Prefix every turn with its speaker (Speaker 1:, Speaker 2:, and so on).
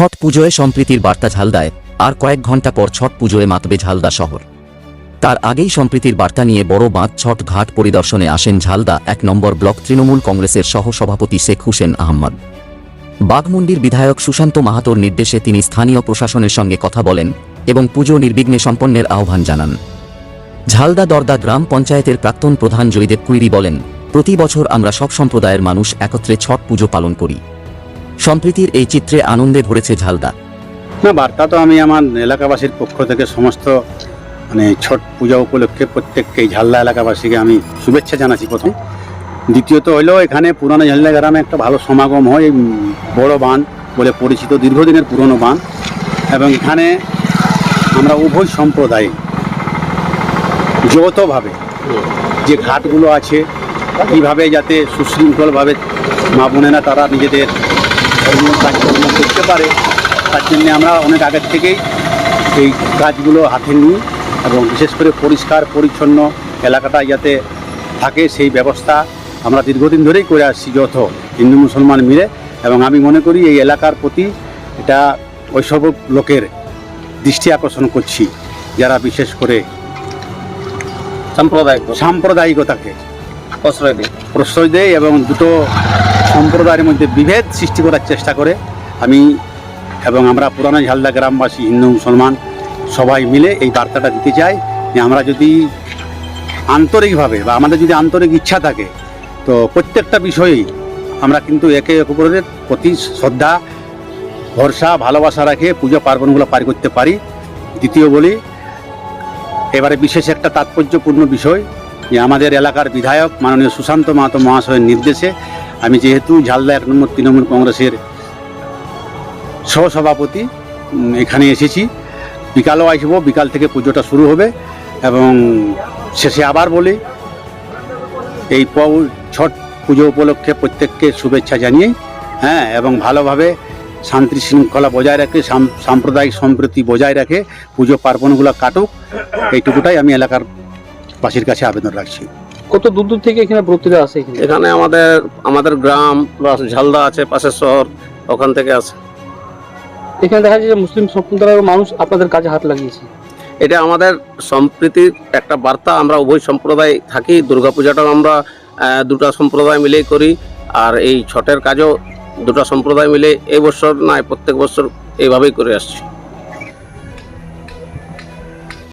Speaker 1: ছট পুজোয় সম্প্রীতির বার্তা ঝালদায়, আর কয়েক ঘণ্টা পর ছট পুজোয় মাতবে ঝালদা শহর। তার আগেই সম্প্রীতির বার্তা নিয়ে বড় বাঁধ ছট ঘাট পরিদর্শনে আসেন ঝালদা এক নম্বর ব্লক তৃণমূল কংগ্রেসের সহসভাপতি শেখ হুসেন আহমদ বাঘমুন্ডির বিধায়ক সুশান্ত মাহাতোর নির্দেশে তিনি স্থানীয় প্রশাসনের সঙ্গে কথা বলেন এবং পুজো নির্বিঘ্নে সম্পন্নের আহ্বান জানান। ঝালদা দরদা গ্রাম পঞ্চায়েতের প্রাক্তন প্রধান জয়দেব কুইরি বলেন, প্রতি বছর আমরা সব সম্প্রদায়ের মানুষ একত্রে ছট পুজো পালন করি। সম্প্রীতির এই চিত্রে আনন্দে ভরেছে ঝালদা।
Speaker 2: না, বার্তা তো আমি আমার এলাকাবাসীর পক্ষ থেকে সমস্ত মানে ছট পূজা উপলক্ষে প্রত্যেককে এই ঝালদা এলাকাবাসীকে আমি শুভেচ্ছা জানাচ্ছি প্রথম। দ্বিতীয়ত হলো এখানে পুরানো ঝালদা গ্রামে একটা ভালো সমাগম হয় বড় বান বলে পরিচিত, দীর্ঘদিনের পুরনো বান। এবং এখানে আমরা উভয় সম্প্রদায় যৌথভাবে যে ঘাটগুলো আছে, কীভাবে যাতে সুশৃঙ্খলভাবে মা বোনেরা তারা নিজেদের ধর্মীয় কাজকর্ম করতে পারে তার জন্য আমরা অনেক আগের থেকেই এই কাজগুলো হাতে নিই এবং বিশেষ করে পরিষ্কার পরিচ্ছন্ন এলাকাটা যাতে থাকে সেই ব্যবস্থা আমরা দীর্ঘদিন ধরেই করে আসছি যৌথ হিন্দু মুসলমান মিলে এবং আমি মনে করি এই এলাকার প্রতি এটা ওইসব লোকের দৃষ্টি আকর্ষণ করছি যারা বিশেষ করে
Speaker 3: সাম্প্রদায়িক
Speaker 2: সাম্প্রদায়িকতাকে
Speaker 3: প্রশ্রয় দেয়।
Speaker 2: প্রশ্রয় দেয় এবং দুটো সম্প্রদায়ের মধ্যে বিভেদ সৃষ্টি করার চেষ্টা করে আমি এবং আমরা পুরানো ঝালদা গ্রামবাসী হিন্দু মুসলমান সবাই মিলে এই বার্তাটা দিতে চাই যে আমরা যদি আন্তরিকভাবে বা আমাদের যদি আন্তরিক ইচ্ছা থাকে, তো প্রত্যেকটা বিষয়েই আমরা কিন্তু একে অপরের প্রতি শ্রদ্ধা, ভরসা, ভালোবাসা রাখে পুজো পার্বণগুলো পার করতে পারি। দ্বিতীয় বলি, এবারে বিশেষ একটা তাৎপর্যপূর্ণ বিষয় যে আমাদের এলাকার বিধায়ক মাননীয় সুশান্ত মাহাতো মহাশয়ের নির্দেশে আমি যেহেতু ঝালদা এক নম্বর, তৃণমূল কংগ্রেসের সহসভাপতি এখানে এসেছি। বিকালও আসব, বিকাল থেকে পুজোটা শুরু হবে এবং শেষে আবার বলি, এই ছট পুজো উপলক্ষে প্রত্যেককে শুভেচ্ছা জানিয়ে হ্যাঁ এবং ভালোভাবে শান্তি শৃঙ্খলা বজায় রাখে, সাম- সাম্প্রদায়িক সম্প্রীতি বজায় রাখে, পুজো পার্বণগুলো কাটুক, এইটুকুটাই আমি এলাকার বাসীর কাছে আবেদন রাখছি।
Speaker 3: কত দূর দূর থেকে এখানে ব্রতীরা আসে এখানে?
Speaker 4: এখানে আমাদের আমাদের গ্রাম প্লাস ঝালদা আছে পাশের শহর ওখান থেকে আছে
Speaker 3: এখানে দেখা যায় যে মুসলিম সম্প্রদায়ের মানুষ আপনাদের কাজে হাত লাগিয়েছে।
Speaker 4: এটা আমাদের সম্প্রীতির একটা বার্তা আমরা উভয় সম্প্রদায় থাকি দুর্গাপূজাটাও আমরা দুটা সম্প্রদায় মিলেই করি আর এই ছটের কাজও দুটা সম্প্রদায় মিলে এই বছর নয় প্রত্যেক বছর এইভাবেই করে আসছি।